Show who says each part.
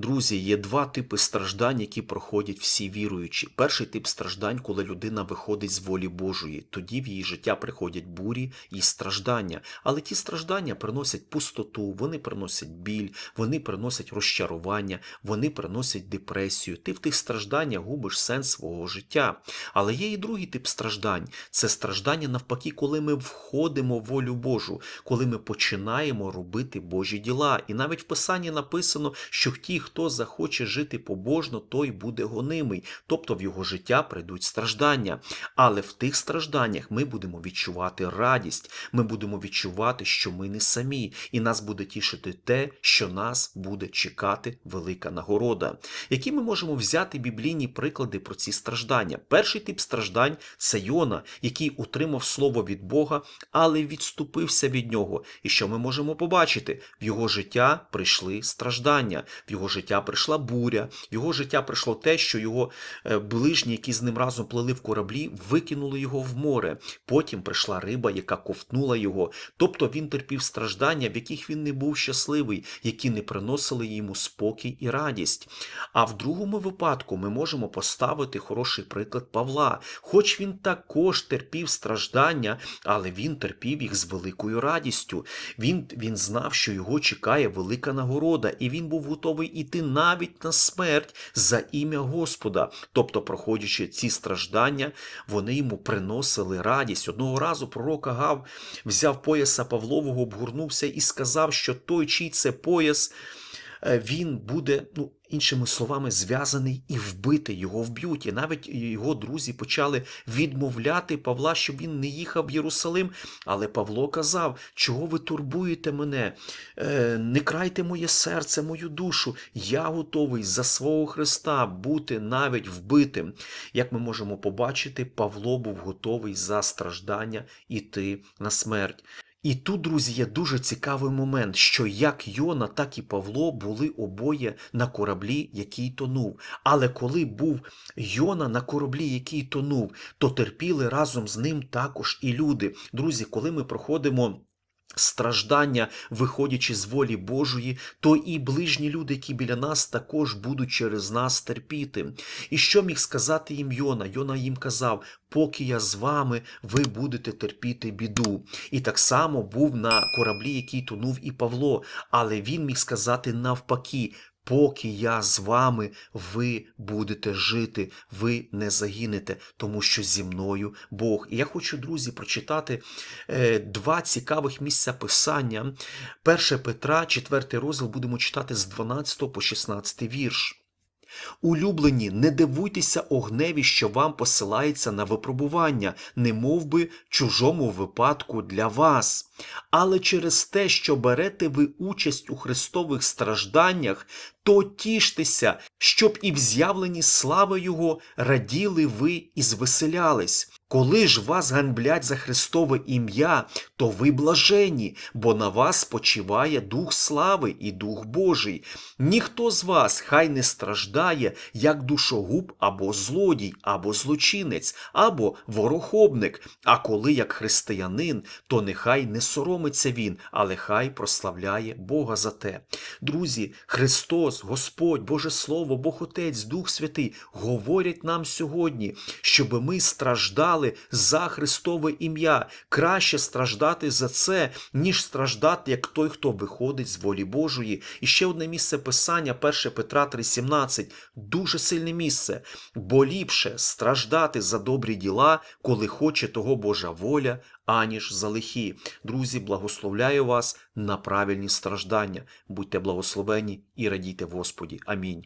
Speaker 1: Друзі, є два типи страждань, які проходять всі віруючі. Перший тип страждань, коли людина виходить з волі Божої, тоді в її життя приходять бурі і страждання. Але ті страждання приносять пустоту, вони приносять біль, вони приносять розчарування, вони приносять депресію. Ти в тих стражданнях губиш сенс свого життя. Але є і другий тип страждань це страждання навпаки, коли ми входимо в волю Божу, коли ми починаємо робити Божі діла. І навіть в Писанні написано, що ті, хто захоче жити побожно, той буде гонимий, тобто в його життя прийдуть страждання. Але в тих стражданнях ми будемо відчувати радість, ми будемо відчувати, що ми не самі, і нас буде тішити те, що нас буде чекати велика нагорода. Які ми можемо взяти біблійні приклади про ці страждання? Перший тип страждань це Йона, який утримав слово від Бога, але відступився від нього. І що ми можемо побачити? В його життя прийшли страждання, в його життя прийшла буря, в його життя прийшло те, що його е, ближні, які з ним разом плили в кораблі, викинули його в море. Потім прийшла риба, яка ковтнула його. Тобто він терпів страждання, в яких він не був щасливий, які не приносили йому спокій і радість. А в другому випадку ми можемо поставити хороший приклад Павла. Хоч він також терпів страждання, але він терпів їх з великою радістю. Він, він знав, що його чекає велика нагорода, і він був готовий іти навіть на смерть за ім'я Господа. Тобто, проходячи ці страждання, вони йому приносили радість. Одного разу пророк Агав взяв пояса Павлового, обгорнувся і сказав, що той, чий це пояс, він буде, ну, іншими словами, зв'язаний і вбитий, його вб'ють. І навіть його друзі почали відмовляти Павла, щоб він не їхав в Єрусалим. Але Павло казав, чого ви турбуєте мене? Е, Не крайте моє серце, мою душу. Я готовий за свого Христа бути навіть вбитим. Як ми можемо побачити, Павло був готовий за страждання іти на смерть. І тут, друзі, є дуже цікавий момент, що як Йона, так і Павло були обоє на кораблі, який тонув. Але коли був Йона на кораблі, який тонув, то терпіли разом з ним також і люди. Друзі, коли ми проходимо. Страждання, виходячи з волі Божої, то і ближні люди, які біля нас, також будуть через нас терпіти. І що міг сказати їм Йона? Йона їм казав: поки я з вами, ви будете терпіти біду. І так само був на кораблі, який тонув і Павло, але він міг сказати навпаки. Поки я з вами, ви будете жити, ви не загинете, тому що зі мною Бог. І я хочу, друзі, прочитати е, два цікавих місця писання. 1 Петра, 4 розділ, будемо читати з 12 по 16 вірш. Улюблені, не дивуйтеся огневі, що вам посилається на випробування, не мов би чужому випадку для вас. Але через те, що берете ви участь у Христових стражданнях, то тіштеся, щоб і в з'явленні слави Його раділи ви і звеселялись. Коли ж вас ганьблять за Христове ім'я, то ви блажені, бо на вас спочиває Дух слави і Дух Божий. Ніхто з вас хай не страждає, як душогуб або злодій, або злочинець, або ворохобник. А коли як християнин, то нехай не соромиться він, але хай прославляє Бога за те. Друзі, Христос, Господь, Боже Слово, Бог Отець, Дух Святий говорять нам сьогодні, щоб ми страждали за Христове ім'я. Краще страждати за це, ніж страждати, як той, хто виходить з волі Божої. І ще одне місце писання, 1 Петра 3,17. Дуже сильне місце. Бо ліпше страждати за добрі діла, коли хоче того Божа воля, аніж за лихі. Друзі, благословляю вас на правильні страждання. Будьте благословені і радійте Господі. Амінь.